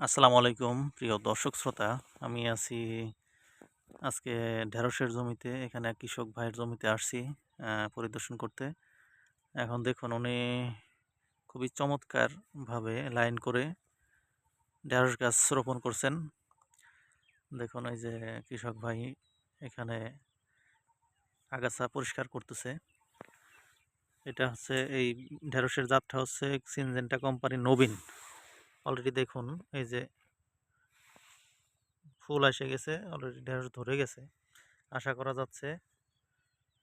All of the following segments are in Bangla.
আসসালামু আলাইকুম, প্রিয় দর্শক শ্রোতা। আমি আছি আজকে ঢেঁড়সের জমিতে, এখানে এক কৃষক ভাইয়ের জমিতে আসছি পরিদর্শন করতে। এখন দেখুন, উনি খুবই চমৎকারভাবে লাইন করে ঢেঁড়স গাছ রোপণ করছেন। দেখুন, এই যে কৃষক ভাই এখানে আগাছা পরিষ্কার করতেছে। এটা হচ্ছে এই ঢেঁড়সের জাতটা হচ্ছে সিনজেন্টা কোম্পানির নবীন। অলরেডি দেখুন, এই যে ফুল এসে গেছে অলরেডি ঢেঁড়স ধরে গেছে। আশা করা যাচ্ছে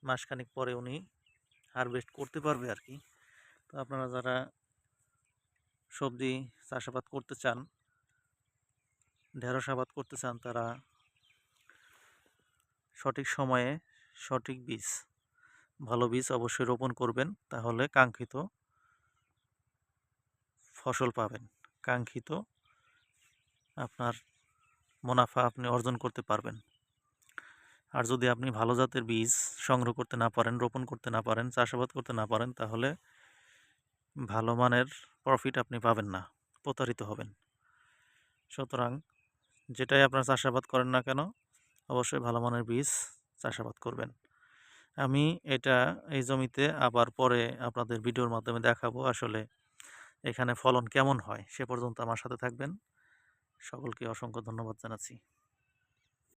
মাসখানেক পরে উনি হারভেস্ট করতে পারবে আর কি। তো আপনারা যারা সবজি চাষাবাদ করতে চান, ঢেঁড়স আবাদ করতে চান, তারা সঠিক সময়ে সঠিক বীজ, ভালো বীজ অবশ্যই রোপণ করবেন, তাহলে কাঙ্ক্ষিত ফসল পাবেন। কাঙ্ক্ষিত আপনার মুনাফা আপনি অর্জন করতে পারবেন। আর যদি আপনি ভালো জাতের বীজ সংগ্রহ করতে না পারেন, রোপণ করতে না পারেন, চাষাবাদ করতে না পারেন, তাহলে ভালো মানের প্রফিট আপনি পাবেন না, প্রতারিত হবেন। সুতরাং যেটাই আপনার চাষাবাদ করেন না কেন, অবশ্যই ভালো মানের বীজ চাষাবাদ করবেন। আমি এটা এই জমিতে আবার পরে আপনাদের ভিডিওর মাধ্যমে দেখাবো আসলে এখানে ফলন কেমন হয় সে পর্যন্ত আমার সাথে থাকবেন। সকলকে অসংখ্য ধন্যবাদ জানাচ্ছি।